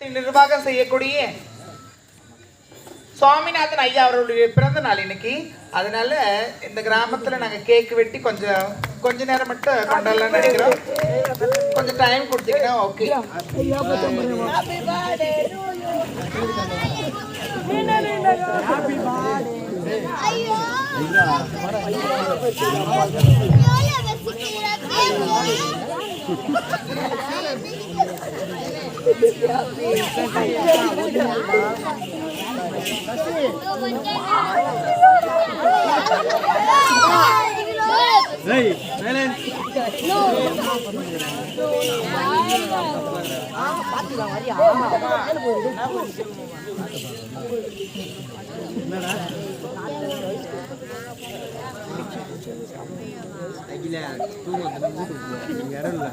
நிர்வாகம் செய்யக்கூடிய சுவாமிநாதன் ஐயா அவர்களுடைய பிறந்த நாள் இன்னைக்கு. அதனால இந்த கிராமத்தில் நாங்கள் கேக் வெட்டி கொஞ்சம் கொஞ்ச நேரம் மட்டும் கொண்டாடலாம்னு நினைக்கிறோம். கொஞ்சம் டைம் கொடுத்தீங்கன்னா okay Đây, đây lên. Aguilar, tú no te lo gusta, llegaron las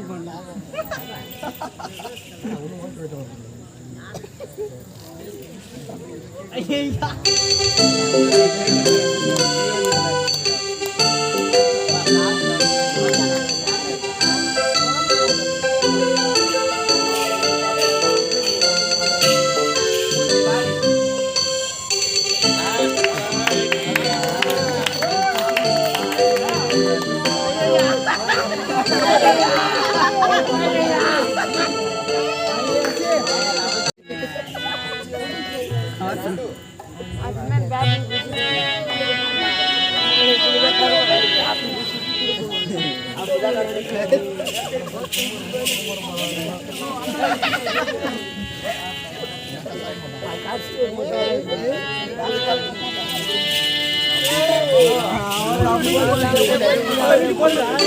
music பண்ணலாம் ஐயா உலக்கரைக்கு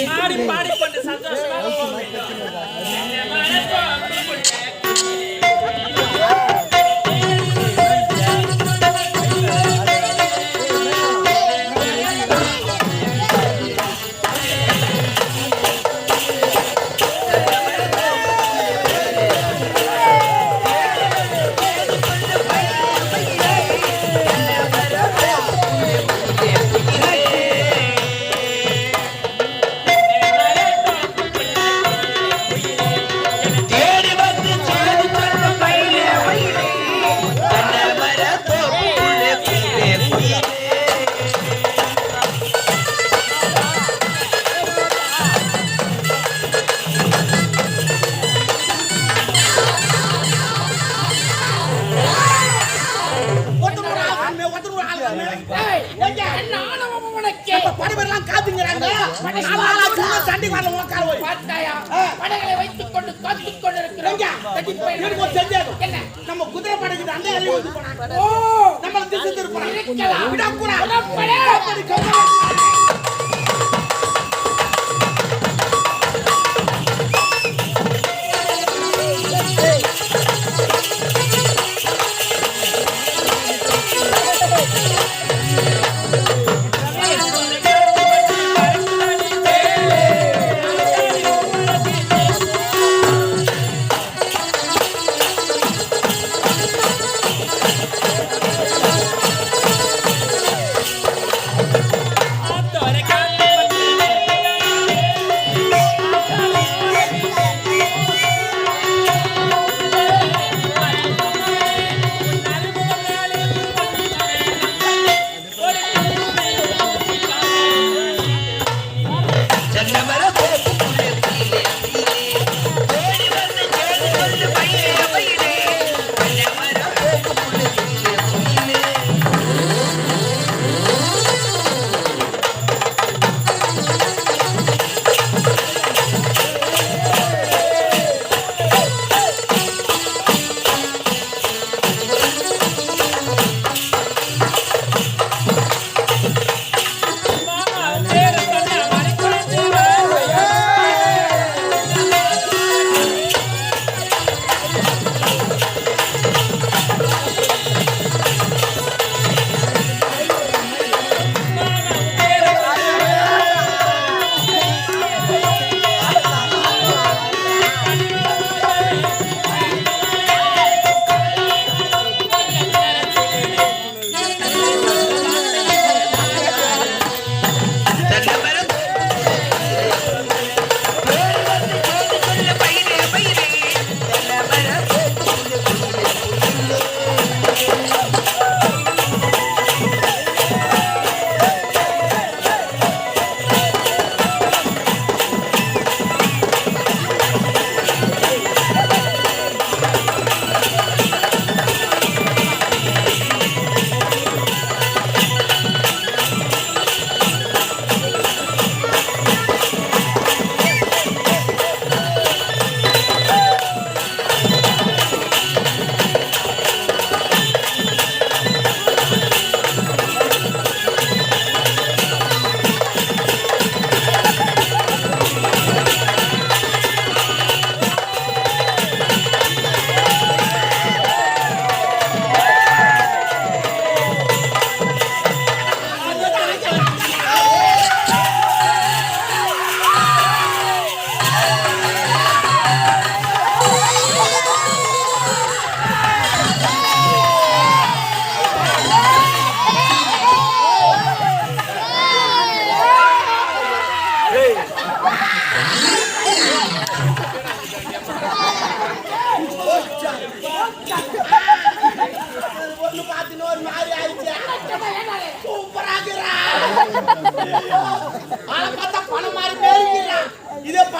சென்று பாடி பாடிக்கொண்டு சந்தோஷமாக போய் பார்த்தாயா படைகளை வைத்துக் கொண்டு காத்துக் கொண்டிருக்கிறோம். போய் எனக்கு சந்தேகம் என்ன? நம்ம குதிரை படைக்கு அந்த அறிவு வந்து ஓ. நம்மள திசை இருக்கலாம். விடக்கூடாது.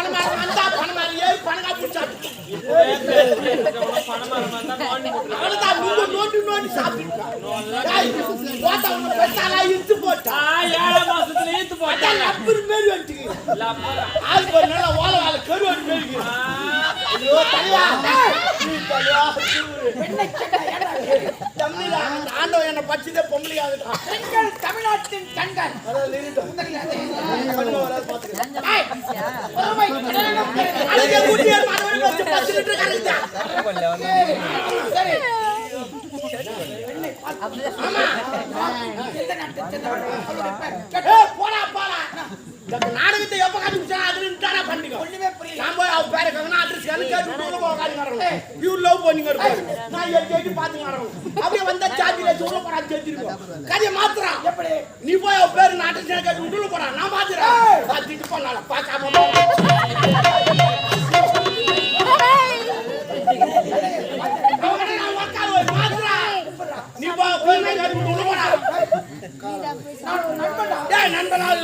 இதே பணம் மாதிரி வந்தா ஏறி பணங்கா பிடிச்சாட்டு நீங்க சாப்பிட்டு போட்டா உன்னை பெற்றாலா இழுத்து போட்டா லப்பர் மாரி வந்துட்டு ஆளுக்கு ஒரு ஓலை வாழை கருவாடு மேய்க்கிறான் தலைவா தம்பிடா அந்த ஆண்டவன் என்ன பச்சதே பொம்பளை ஆகுதான் பெண்கள் தமிழ்நாட்டின் கண்கள் நாடகத்தை எப்ப கண்டுபிடிச்சா அதுல. ஒண்ணுமே புரியல நான் போய் அவ இவரு love பண்ணிங்க. நான் எட்டி எட்டி கிடக்கணும். அப்படியே வந்தா சாத்தியில சேர்த்திருப்போம். கதையை மாத்துறான். எப்படி நீ போய் பேரு address கேட்டு உள்ள போடா. நான் மாத்துறேன். பார்த்துட்டு போனால, பார்க்காம போ. அவனை நான் உட்கார வை, மாத்துறான். நீ போ, போய் நான் கேட்டு உள்ள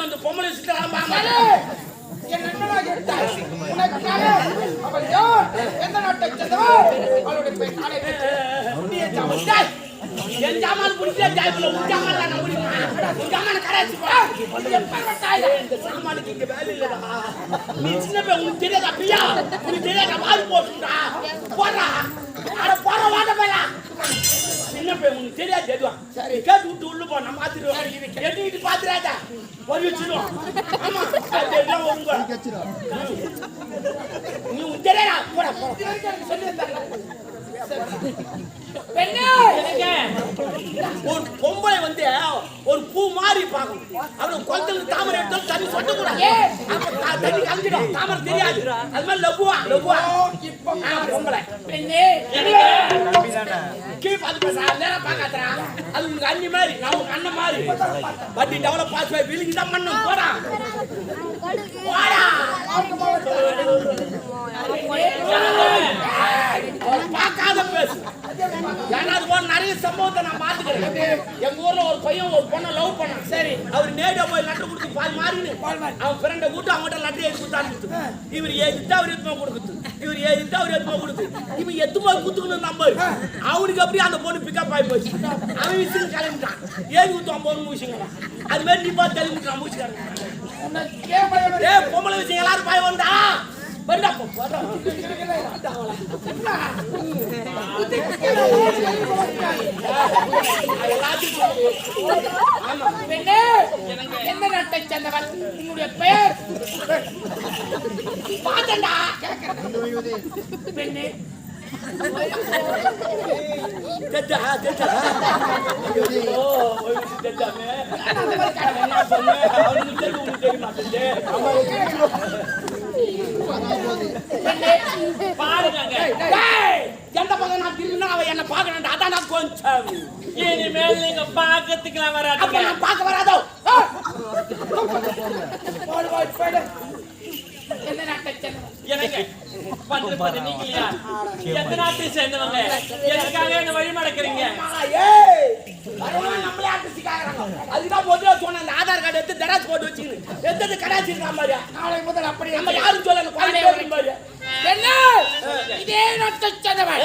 வந்து பொம்பளை சுத்தலாம். என் நண்பனாக இருந்தார் உனக்காக அவள் யார் எந்த நாட்டை சேர்ந்தவர் அவளுடைய பெண் நாளை பெற்று டேய், என் ஜாமான் பிடிச்சா ஜாய்ப்புல உன் ஜாமான் நான் முடியுமா உன் ஜாமான சாமானுக்கு இங்க வேலை இல்லடா நீ சின்ன பையன் உனக்கு தெரியாதா பிரியா உனக்கு தெரியாதா வாரி போட்டுடா போடா அட போற வாட மேல சின்ன பையன் உனக்கு தெரியாது எதுவும் சரி கேட்டு விட்டு உள்ள போ நான் பாத்துருவேன் எட்டு பாத்துறாதா ஒரு வச்சிடும் ஆமா அது எல்லாம் உங்க நீ உன் தெரியாதா போடா போடா ஒரு பொம்பளை வந்து ஒரு பூ மாதிரி பார்க்கணும் அவனுக்கு குளத்துல தாமரை எடுத்தாலும் தண்ணி சொட்டக்கூடாது. அப்ப த- தண்ணி கலந்துடும் தாமரை தெரியாது. அது மாதிரி லகுவா லகுவா ஆ, பொம்பளை. நேரம் பார்க்காதரா அது உனக்கு அண்ணி மாதிரி நான் அண்ணன் மாதிரி. டெவலப் பாஸ் விழுங்கி தான் போடா ஒரு பார்க்காத பேசு ஏன்னா அது போல நிறைய சம்பவத்தை நான் பார்த்துக்கிறேன் எங்க ஊர்ல ஒரு பையன் ஒரு பொண்ணை லவ் பண்ணான். சரி. அவர் நேரடியா போய் லெட்டர் கொடுத்து பால் மாறினு அவன் ஃப்ரெண்டை கூட்டு அவங்ககிட்ட லெட்டர் எழுதி கொடுத்தான்னு இவர் எதிர்த்து அவர் எதுமா கொடுக்குது? இவர் எதிர்த்து அவர் எதுமா கொடுத்து இவன் எத்துமா குத்துக்கணும் நம்பர். அவனுக்கு அப்படியே அந்த பொண்ணு பிக்கப் ஆகி போச்சு. அவன் விசில் கிளம்பிட்டான். ஏறி ஊத்து ஐம்பது மூசிங்களா அது மாதிரி நீ பார்த்து கிளம்பிட்டான் பயம் ஏ பொம்பளை விஷயம் எல்லாரும் பயம் வந்தா பெண்ணே எந்த நாட்டை சேர்ந்தவன் உன்னுடைய பெயர் பாத்தண்டா பெண்ணே தெத்தா தெத்தா ஓ பாருங்க டேய் எந்த பக்கம் நான் திரும்பினா அவன் என்ன பார்க்கணும்டா. அதான் நான் கொஞ்சம். இனிமேல் நீங்க பாக்கிறதுக்குலாம் அப்ப வராதுங்க நான் பார்க்க வராதோ? எனக்கு பண்றது பண்ண நீங்க இல்லையா எந்த நாட்டை சேர்ந்தவங்க எதுக்காக என்ன வழி மடக்கிறீங்க அதுதான் முதல்ல சொன்ன அந்த ஆதார் கார்டு எடுத்து தராசு போட்டு வச்சுக்கணும் எடுத்தது கடாச்சிருக்கான் மாதிரியா நாளை முதல் அப்படி நம்ம யாரும் சொல்லல குழந்தை மாதிரியா பெண்ணே இதே நாட்டை சேர்ந்தவன்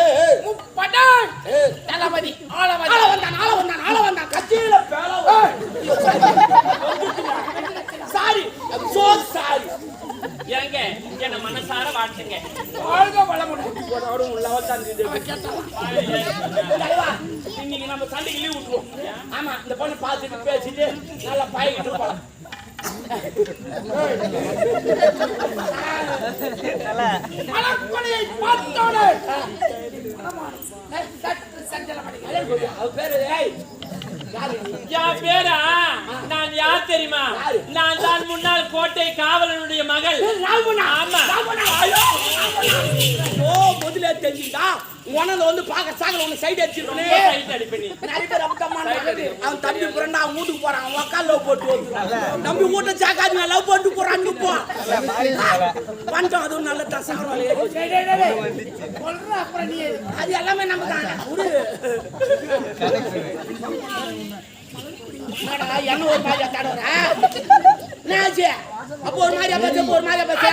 மலக்குடியை பார்த்தோடு பேரு நான் யார் தெரியுமா? நான் தான் முன்னாள் கோட்டை காவலனுடைய மகள். ஆமா. தெரிஞ்சுட்டா உனது வந்து பாக்க சாகல உன்னை சைடு நீ. நிறைய பேர் அப்படித்தான் அவன் தம்பி புரண்டா அவன் வீட்டுக்கு போறான். அவன் அக்கா லவ் போட்டு வந்துருவான் தம்பி வீட்டை சாக்காது லவ் போட்டு போறான்னு போ. பஞ்சம் அதுவும் நல்ல தசங்கரம் அப்புறம் நீ. அது எல்லாமே நம்ம தான் என்னடா, என்ன ஒரு மாதிரியா தடவுற? என்னாச்சு? அப்போ ஒரு மாதிரியா பேசு, ஒரு மாதிரியா பேசு.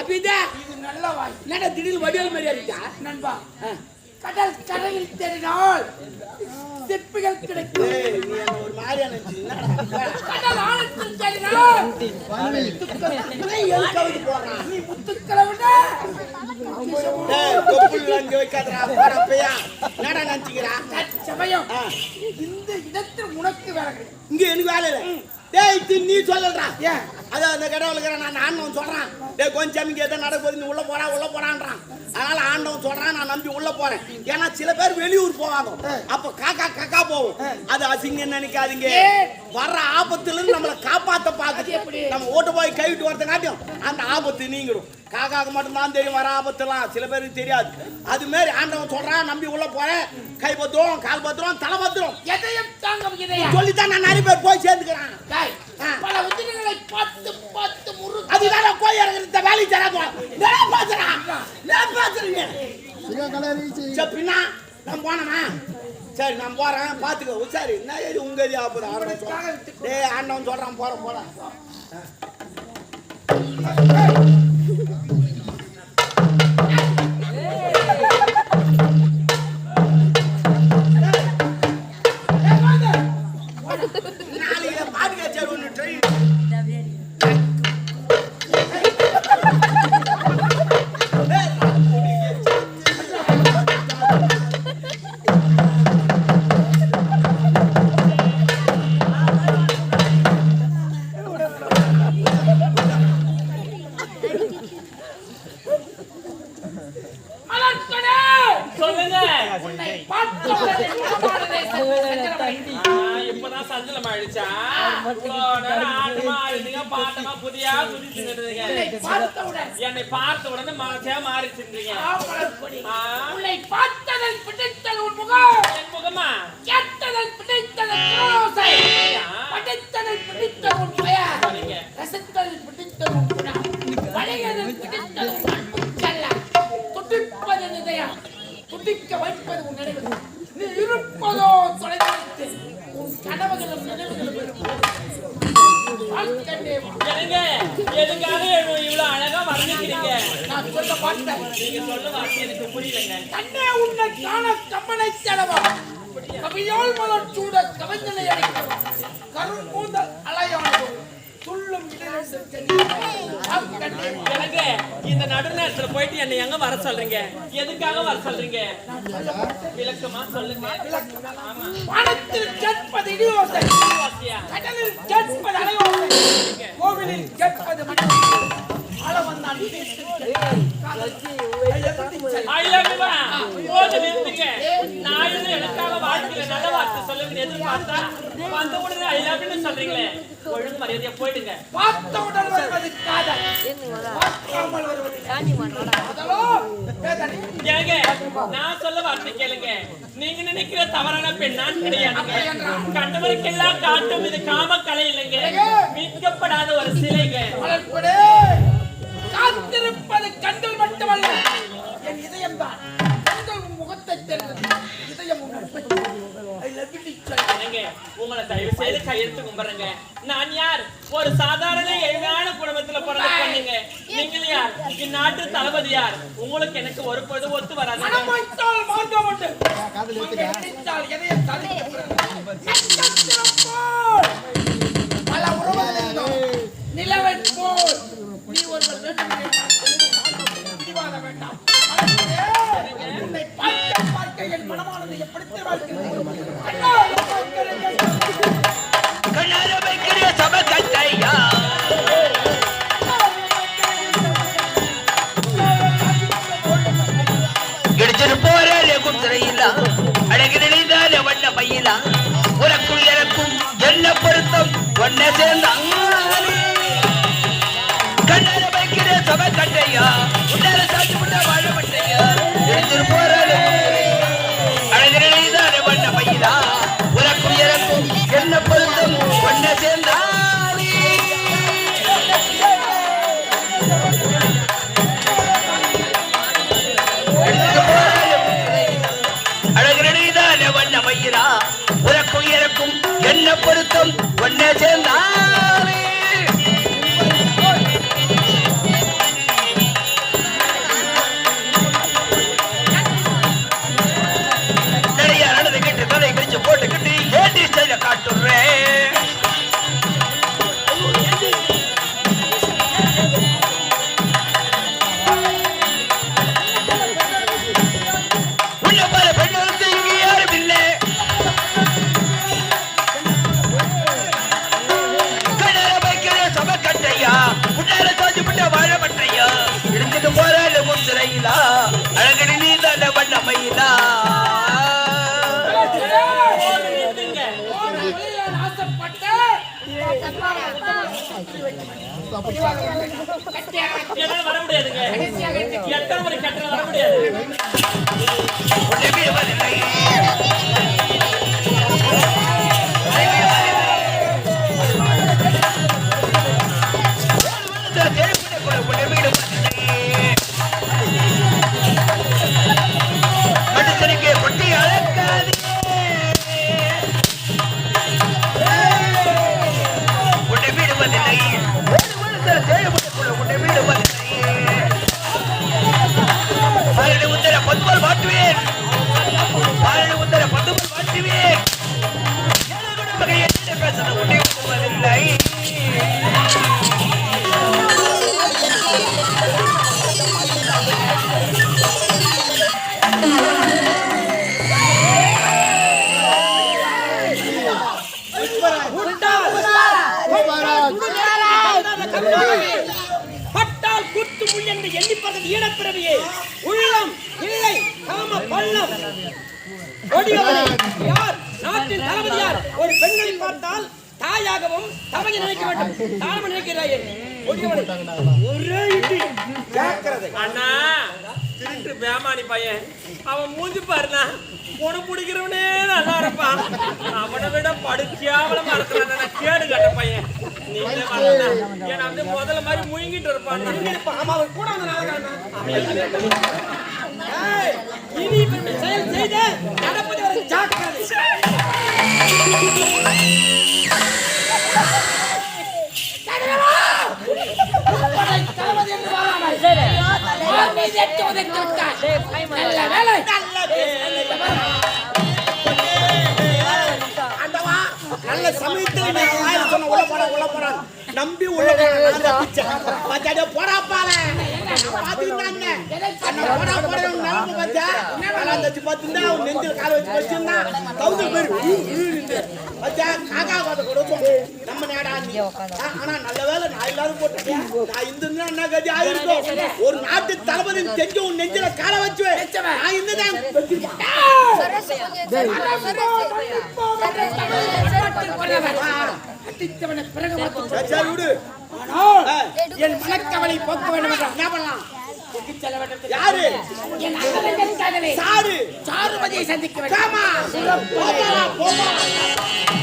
அப்ப இது? இது நல்ல வாய் என்னடா திடீர்னு வடிவேல் மாதிரியா இருக்கா? நண்பா. கடல் கரையில் தெரிந்தால் சிற்பிகள் கிடைக்கும் ஒரு? கடல் ஆழத்தில் தெரிந்தால்? நீ முத்துக்களை விட. இந்த இடத்தில் உனக்கு வேலை இங்க எனக்கு வேலை இல்லை. டேய், இது நீ சொல்லலடா. ஏன்? அதான் அந்த கடவுளுக்கு நான் ஆண்டவன் சொல்றான். டேய் கொஞ்சம் இங்க எதை நடக்க போகுது நீ உள்ள போடா உள்ள போடான்றான். அதனால ஆண்டவன் சொல்றான் நான் நம்பி உள்ள போறேன். ஏன்னா சில பேர் வெளியூர் போவாங்க. அப்ப காக்கா காக்கா போகும். அது அசிங்கம் நினைக்காதீங்க? வர்ற ஆபத்துல இருந்து நம்மளை காப்பாத்த அது பாக்குது எப்படி? நம்ம ஓட்டு போய் கைவிட்டு வரதுங்காட்டியும் அந்த ஆபத்து நீங்கிடும். காக்காக்கு மட்டும்தான் தெரியும் வர ஆபத்துலாம் சில பேருக்கு தெரியாது. அது மாதிரி ஆண்டவன் சொல்றான் நம்பி உள்ள போறேன் கை பத்திரம் கால் பத்திரம் தலை பத்திரம். எதையும் தாங்க சொல்லித்தான் நான் நிறைய பேர் போய் சேர்ந்துக்கிறேன். பல உதிரிகளை பார்த்து பார்த்து முறு அதுதான் போய் இறங்குறத வேலை தராங்க நான் பேசுறேன் நான் சரி பின்னா நான் போனமா சரி நான் போறேன். பாத்துக்கோ சரி நான் ஏறி உங்க ஏரியா அப்புறம் ஆரம்பம் சொல்றேன். டேய் ஆண்டவன் சொல்றான். போறேன் போறேன் Thank you. ஆ, இப்பதான் சஞ்சலம் ஆயிடுச்சா ஆட்டமா பாட்டமா புதியா பார்த்தவுடன். என்னை பார்த்த உடனே மனசே மாறிச்சுருந்தீங்க. உன்னை பார்த்ததில் பிடித்தது உன் முகம். என் முகமா? பிடித்தது பிடித்தது உன் பெயர் சரிங்க. ரசித்ததில் பிடித்தது உன் குணம் பழையதில் பிடித்தது உன் அன்பு செல்லம் துடிப்பது உன் இதயம் துடிக்க வைப்பது உன் நினைவு. இருப்பதோ தொலைத்து உன் கனவுகளும் நினைவுகளும். எனக்கு எதுக்காக இவ்வளவு அழகா வர்ணிக்கிறீங்க? நான் சொல்ல பார்த்தேன் நீங்க சொல்ல வார்த்தை எனக்கு புரியலங்க. கண்ணே உன்னை காண கம்மனை செலவா கவியால் மலர் சூட கவிஞனை நடுநேரத்துல போயிட்டு என்னை எங்க வர சொல்றீங்க? எதுக்காக வர சொல்றீங்க? விளக்கமா சொல்லுங்க. வானத்தில் கேட்பது இடியோசை. கடலில் கேட்பது அலையோசை. கோவிலில் கேட்பது மணி ஆள நான் எனக்காக வாழ்க்கையில நல்ல வார்த்தை சொல்லுங்கன்னு எதிர்பார்த்தா, வந்த உடனே சொல்றீங்களே. ஒழுங்கு மரியாதையா போயிடுங்க. பார்த்தவுடன் வருவது காதல் பார்க்காமல் வருவது காதலோ வேதனை ஏங்க, நான் சொல்ல வார்த்தை கேளுங்க. நீங்க நினைக்கிற தவறான பெண் நான் கிடையாதுங்க. கண்டவருக்கெல்லாம் காட்டும் இது காமக்கலை இல்லைங்க. மீட்கப்படாத ஒரு சிலைங்க. காத்திருப்பது கண்கள் மட்டுமல்ல உன் முகத்தை தெரிந்தது இதயம் உங்களை தயவு செய்து கையெழுத்து கும்பிடுறேங்க. நான் யார்? ஒரு சாதாரண எளிமையான குடும்பத்துல பிறந்த பொண்ணுங்க. நீங்கள் யார்? இந்நாட்டு தளபதி யார்? உங்களுக்கு எனக்கு ஒரு பொழுது ஒத்து வராது போல் உறவுகள். நிலவைப் போல் நீ ஒருவர் வேண்டாம். உன்னை பார்க்க பார்க்க என் மனமானது எப்படித்தான் வைக்கிற சபை கட்டையா எடுத்துட்டு போறாரு குதிரையிலா அழகு நினைந்தாலே வண்ண பையிலா உனக்கும் எனக்கும் என்ன பொருத்தம் ஒன்ன வைக்கிற கட்டையா உன்னால பொருத்தம் வர முடியாதுங்க. எத்தனை முறை கட்டணம் வர முடியாது? ஈனப்பிறவியே உள்ளம் இல்லை காம பள்ளம். யார்? நாட்டின் தளபதி யார் ஒரு பெண்களை பார்த்தால் தாயாகவும் தவங்க நினைக்க வேண்டும். தாழ்மை நினைக்கிறாயே? கொடியவனே. ஒரே இடி. ஜாக்கிரதை அண்ணா. திருட்டு பேமானி பையன். அவன் மூஞ்சி பாருண்ணா. பொண்ணு பிடிக்கிறவனே நல்லா இருப்பான். அவனை விட படுக்கையாவல இருக்கிறான் கேடு கட்ட பையன். நீங்களே ஏன்னா வந்து முதல்ல மாதிரி முழுங்கிட்டு இருப்பான். ஆமா அவர் கூட வந்து ஏய், இனி இப்படி செயல் செய்த நடப்பது வரை ஜாக்கிரதை. மீது உதைத்து விட்டார். நல்ல வேலை நல்ல சொன்ன உள்ள போடா உள்ள போறான் நம்பி உள்ள போடா பாத்தியா ஒரு நாட்டு தளபதி தெரிஞ்சு உன் நெஞ்சில கால வச்சு நான் இந்த தான் அடித்தவனை பிறகு ஆனால் என் மனக்கவலை போக்க வேண்டும் என்றால் என்ன பண்ணலாம்? என் சாரு. சாருமதியை சந்திக்க வேண்டும். போகலாம்.